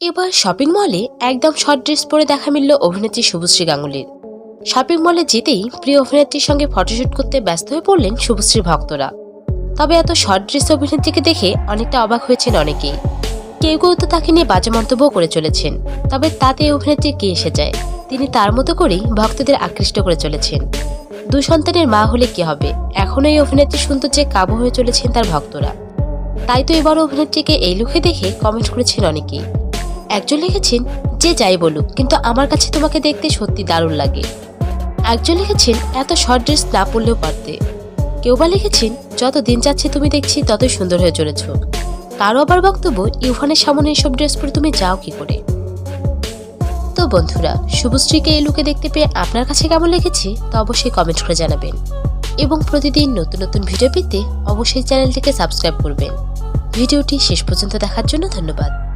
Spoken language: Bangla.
এবার শপিং মলে একদম শর্ট ড্রেস পরে দেখা মিলল অভিনেত্রী শুভশ্রী গাঙ্গুলির। শপিং মলে যেতেই প্রিয় অভিনেত্রীর সঙ্গে ফটোশুট করতে ব্যস্ত হয়ে পড়লেন শুভশ্রীর ভক্তরা। তবে এত শর্ট ড্রেস অভিনেত্রীকে দেখে অনেকটা অবাক হয়েছেন অনেকেই। কেউ কেউ তো তাকে নিয়ে বাজে মন্তব্য করে চলেছেন, তবে তাতে অভিনেত্রী কে এসে যায়, তিনি তার মতো করেই ভক্তদের আকৃষ্ট করে চলেছেন। দুই সন্তানের মা হলে কি হবে? এখনও এই অভিনেত্রী সৌন্দর্যে কাবু হয়ে চলেছেন তার ভক্তরা। তাই তো এবার অভিনেত্রীকে এই লুকে দেখে কমেন্ট করেছেন অনেকেই। একজন লিখেছেন, যে যাই বলুক, কিন্তু আমার কাছে তোমাকে দেখতে সত্যি দারুণ লাগে। একজন লিখেছেন, এত শর্ট ড্রেস না পরলেও পারতে। কেউ বা লিখেছেন, যত দিন যাচ্ছে তুমি দেখছি ততই সুন্দর হয়ে চলেছ। কারও আবার বক্তব্য ইউফানের সামনে এসব ড্রেস পরে তুমি যাও কি করে? তো বন্ধুরা, শুভশ্রীকে এই লুকে দেখতে পেয়ে আপনার কাছে কেমন লেগেছে, তা অবশ্যই কমেন্ট করে জানাবেন। এবং প্রতিদিন নতুন নতুন ভিডিও পেতে অবশ্যই চ্যানেলটিকে সাবস্ক্রাইব করবেন। ভিডিওটি শেষ পর্যন্ত দেখার জন্য ধন্যবাদ।